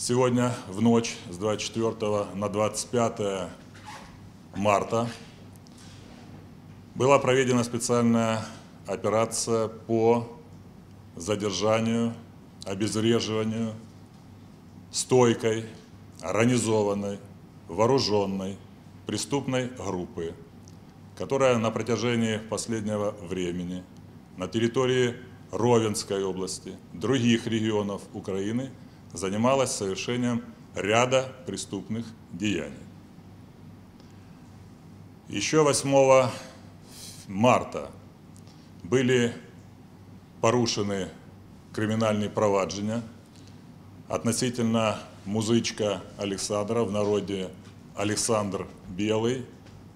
Сегодня в ночь с 24 на 25 марта была проведена специальная операция по задержанию, обезвреживанию стойкой, организованной, вооруженной преступной группы, которая на протяжении последнего времени на территории Ровенской области, других регионов Украины занималась совершением ряда преступных деяний. Еще 8 марта были порушены криминальные провадження относительно музычка Александра, в народе Александр Белый,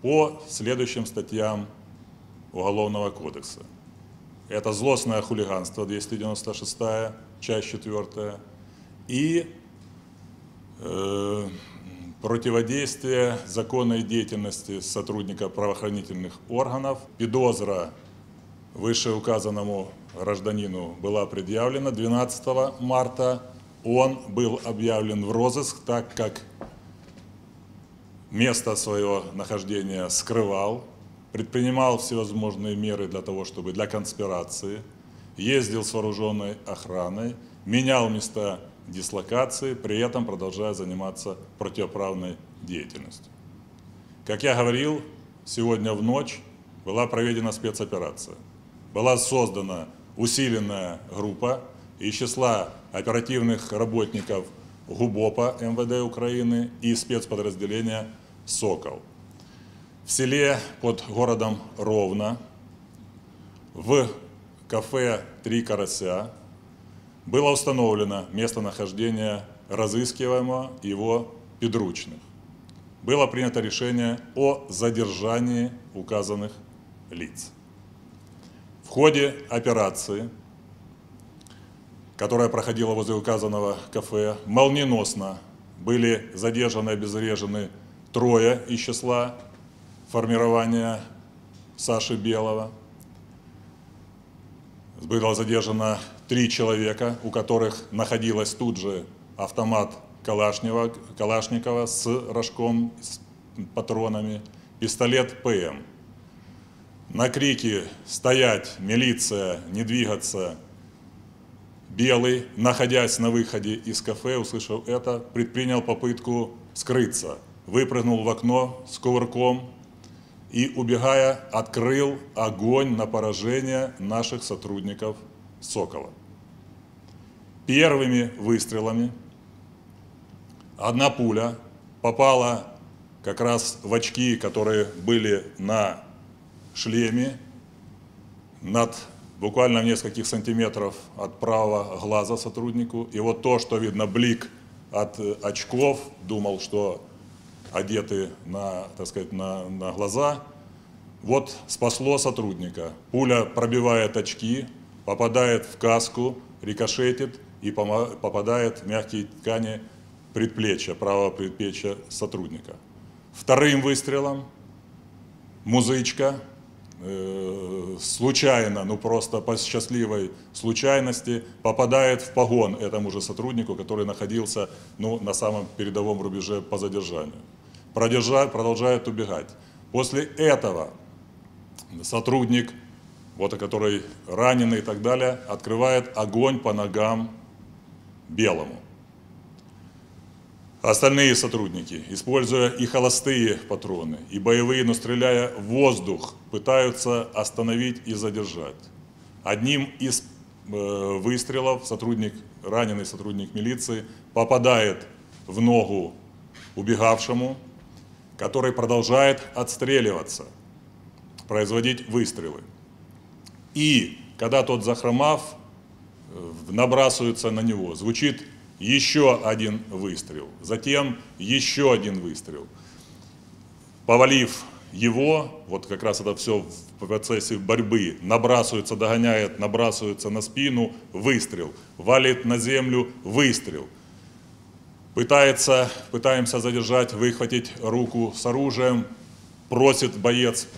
по следующим статьям Уголовного кодекса. Это злостное хулиганство, 296 часть 4, и э, противодействие законной деятельности сотрудников правоохранительных органов. Підозра вышеуказанному гражданину была предъявлена 12 марта. Он был объявлен в розыск, так как место своего нахождения скрывал, предпринимал всевозможные меры для того, чтобы для конспирации, ездил с вооруженной охраной, менял места дислокации, при этом продолжая заниматься противоправной деятельностью. Как я говорил, сегодня в ночь была проведена спецоперация. Была создана усиленная группа из числа оперативных работников ГУБОПа МВД Украины и спецподразделения «Сокол». В селе под городом Ровно в кафе «Три карася» было установлено местонахождение разыскиваемого его подручных. Было принято решение о задержании указанных лиц. В ходе операции, которая проходила возле указанного кафе, молниеносно были задержаны и обезврежены трое из числа формирования Саши Белого. Было задержано три человека, у которых находилась тут же автомат Калашникова, Калашникова с рожком, с патронами, пистолет ПМ. На крики «Стоять! Милиция! Не двигаться!» Белый, находясь на выходе из кафе, услышав это, предпринял попытку скрыться. Выпрыгнул в окно с кувырком и, убегая, открыл огонь на поражение наших сотрудников «Сокола». Первыми выстрелами одна пуля попала как раз в очки, которые были на шлеме, над буквально в нескольких сантиметров от правого глаза сотруднику. И вот то, что видно, блик от очков, думал, что одеты на, так сказать, на, на глаза, вот спасло сотрудника. Пуля пробивает очки, попадает в каску, рикошетит и попадает в мягкие ткани предплечья, правого предплечья сотрудника. Вторым выстрелом музычка э, случайно, ну просто по счастливой случайности попадает в погон этому же сотруднику, который находился ну, на самом передовом рубеже по задержанию. Продержать, продолжает убегать. После этого сотрудник, вот который раненый и так далее, открывает огонь по ногам белому. Остальные сотрудники, используя и холостые патроны, и боевые, но стреляя в воздух, пытаются остановить и задержать. Одним из э, выстрелов сотрудник, раненый сотрудник милиции попадает в ногу убегавшему, который продолжает отстреливаться, производить выстрелы. И когда тот захромав, набрасываются на него. Звучит еще один выстрел, затем еще один выстрел. Повалив его, вот как раз это все в процессе борьбы, набрасывается, догоняет, набрасывается на спину, выстрел, валит на землю, выстрел. Пытается, пытаемся задержать, выхватить руку с оружием, просит боец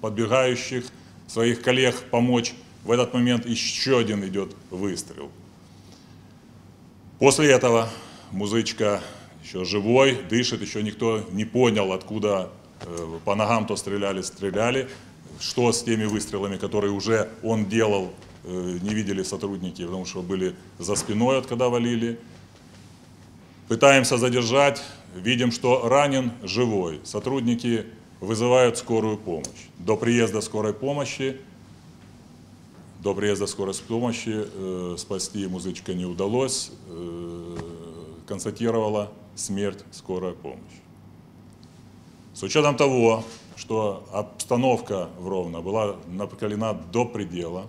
подбегающих своих коллег помочь в этот момент еще один идет выстрел. После этого музычка еще живой, дышит, еще никто не понял, откуда э, по ногам то стреляли, стреляли. Что с теми выстрелами, которые уже он делал, э, не видели сотрудники, потому что были за спиной, от когда валили. Пытаемся задержать, видим, что ранен живой. Сотрудники вызывают скорую помощь. До приезда скорой помощи до приезда скорой помощи э, спасти музычка не удалось, э, констатировала смерть скорая помощь. С учетом того, что обстановка в Ровно была накалена до предела,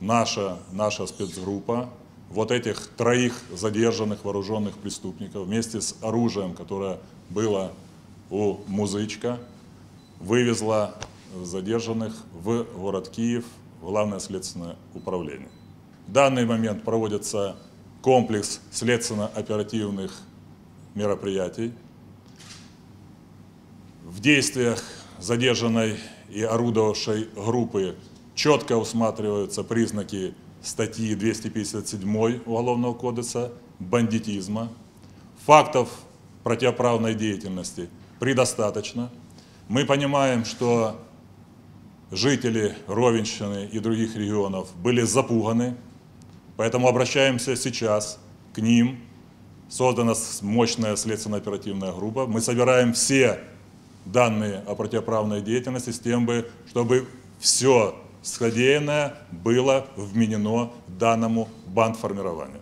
наша, наша спецгруппа вот этих троих задержанных вооруженных преступников вместе с оружием, которое было у музычка, вывезла задержанных в город Киев Главное следственное управление. В данный момент проводится комплекс следственно-оперативных мероприятий. В действиях задержанной и орудовавшей группы четко усматриваются признаки статьи 257 Уголовного кодекса бандитизма. Фактов противоправной деятельности предостаточно. Мы понимаем, что жители Ровенщины и других регионов были запуганы, поэтому обращаемся сейчас к ним. Создана мощная следственно-оперативная группа. Мы собираем все данные о противоправной деятельности с тем, чтобы все содеянное было вменено данному бандформированию.